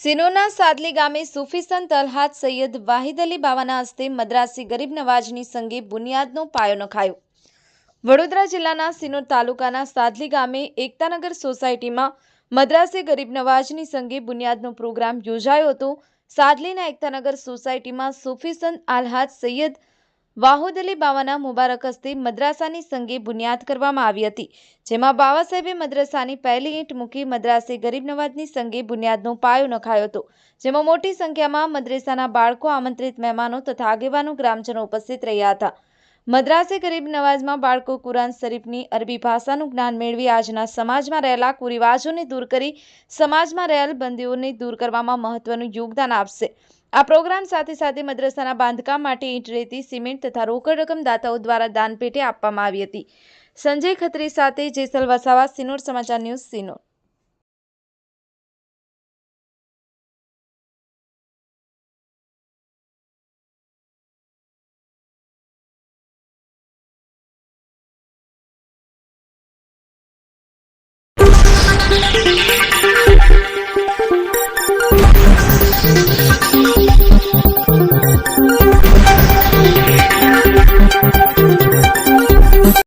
સિનોરના સાદલી ગામે સૂફી સંત સૈયદ વાહિદ અલી બાવાના હસ્તે મદ્રાસી ગરીબ નવાજની સંગે બુનિયાદનો પાયો નખાયો. વડોદરા જિલ્લાના સિનોર તાલુકાના સાદલી ગામે એકતાનગર સોસાયટીમાં મદ્રાસી ગરીબ નવાજની સંગે બુનિયાદનો પ્રોગ્રામ યોજાયો હતો. સાદલીના એકતાનગર સોસાયટીમાં સૂફી સંત સૈયદ વાહુદ અલી બાવાના મુબારક મદ્રાસાની સંગે બુનિયાદ કરવામાં આવી હતી, જેમાં બાવા સાહેબે મદ્રાસાની પહેલી ઈંટ મૂકી મદ્રાસે ગરીબ નવાજની સંગે બુનિયાદનો પાયો નખાયો હતો, જેમાં મોટી સંખ્યામાં મદ્રેસાના બાળકો, આમંત્રિત મહેમાનો તથા આગેવાનો ગ્રામજનો ઉપસ્થિત રહ્યા હતા. મદ્રાસે ગરીબ નવાજમાં બાળકો કુરાન શરીફની અરબી ભાષાનું જ્ઞાન મેળવી આજના સમાજમાં રહેલા કુરિવાજોને દૂર કરી સમાજમાં રહેલ બંદીઓને દૂર કરવામાં મહત્વનું યોગદાન આપશે. આ પ્રોગ્રામ સાથે સાથે મદ્રસાના બાંધકામ માટે ઈંટ રેતી, સિમેન્ટ તથા રોકડ રકમ દાતાઓ દ્વારા દાન પેટે આપવામાં આવી હતી. સંજય ખત્રી સાથે જેસલ વસાવા સિનોર સમાચાર ન્યૂઝ, સિનોર.